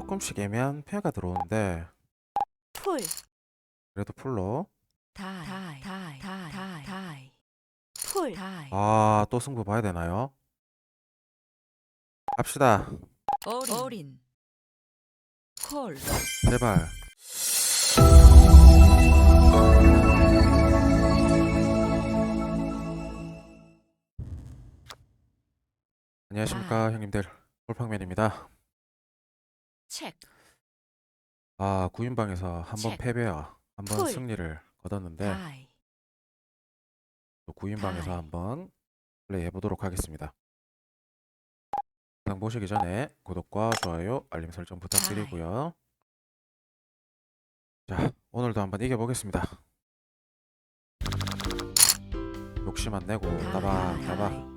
조금씩 애매한 패가 들어오는데 풀. 그래도 풀로. 다이 다이 다이 다이 다이 풀. 다이 아 또 승부 봐야 되나요? 갑시다. 어린. 어린. 콜. 제발. 안녕하십니까 형님들. 홀팡맨입니다 체크 아 구인방에서 한 번 책. 패배와 한번 콜. 승리를 거뒀는데 다이 또 구인방에서 다이. 한번 플레이 해 보도록 하겠습니다. 영상 보시기 전에 구독과 좋아요 알림 설정 부탁드리고요. 자 오늘도 한번 이겨보겠습니다. 욕심 안 내고 따박 따박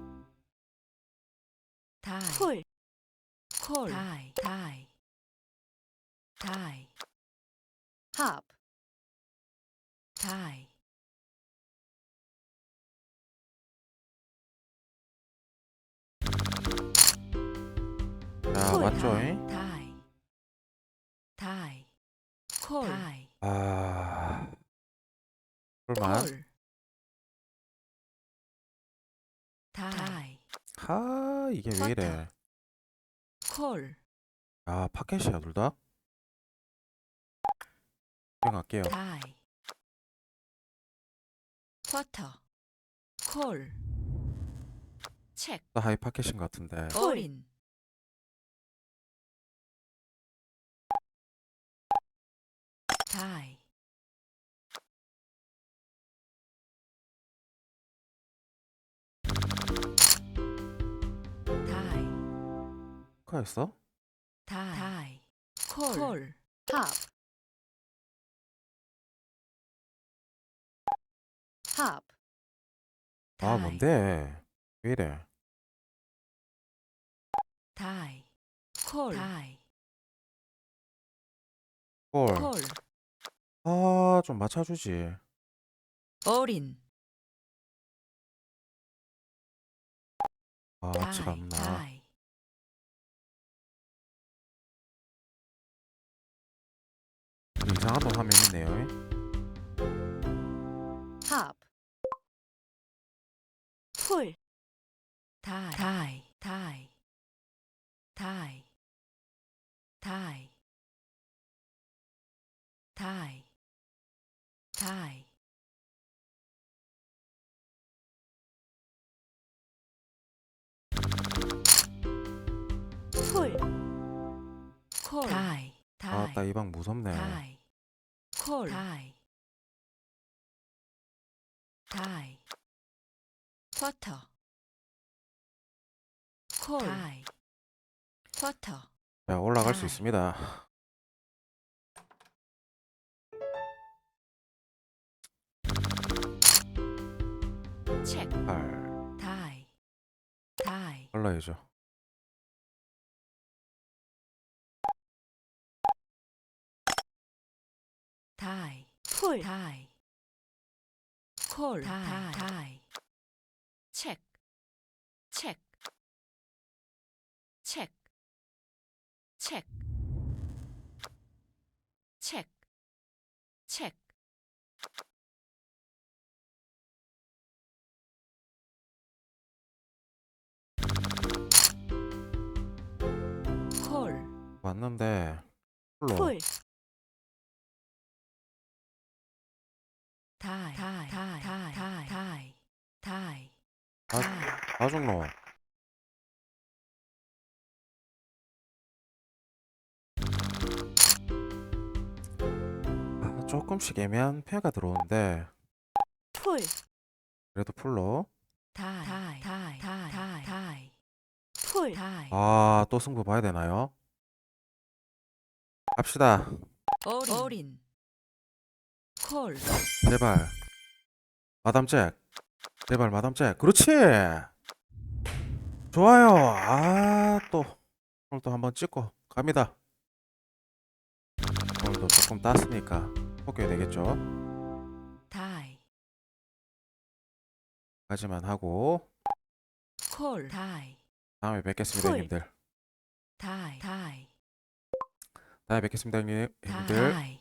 다이 콜 콜, 다이, 다이, 다이, 합, 다이, 자 콜, 맞죠? 잉? 다이, 다이, 콜, 다이, 아 불만 콜, 다이, 하 이게 왜 이래. 콜, 아 파켓이야 둘 다 구경할게요. 다이, 쿼터, 콜, 체크, 다 하이 파켓인 것 같은데. 어린, 다이, 다이, 카였어? 다이, 콜, 합, 합, 아 뭔데? 왜 이래? 다이, 콜, 다이, 콜. 콜, 아, 좀 맞춰주지. 어린, 아, 다이, 참나. 다이, 이상한 놈 화면 있네요. 합, 풀, 다이, 다이, 다이, 다이, 다이, 다이, 다이, 풀, 콜, 다이, 다이, 아따, 이 방 무섭네. 다이, 콜, 다이, 다이, 쿼터, 콜, 다이, 쿼터, 자, 올라갈 수 다이. 있습니다. 체크, 팔. 다이, 다이, 올라야죠. 다이, 풀, 다이, 콜, 다이, 다이, 체크, 체크, 체크, 체크, 체크, 체크, 콜, 왔는데. 풀 다이 다이 다이 다이 다이 다이 아, 다이 나중로. 아, 조금씩 애매한 패가 들어오는데, 풀 그래도 풀로. 다이 다이 다이 다이 다이 풀 다이 아, 또 승부 봐야 되나요? 갑시다. 어린 어린 콜 제발. 마담 잭. 제발 마담 잭. 그렇지. 좋아요. 아, 또 오늘도 한번 찍고 갑니다. 오늘도 조금 땄으니까 포기해야 되겠죠. 다이 까지만 하고 콜 다이 다음에 뵙겠습니다, 콜. 형님들. 다이 다이 다음에 뵙겠습니다 형님 형님들 다이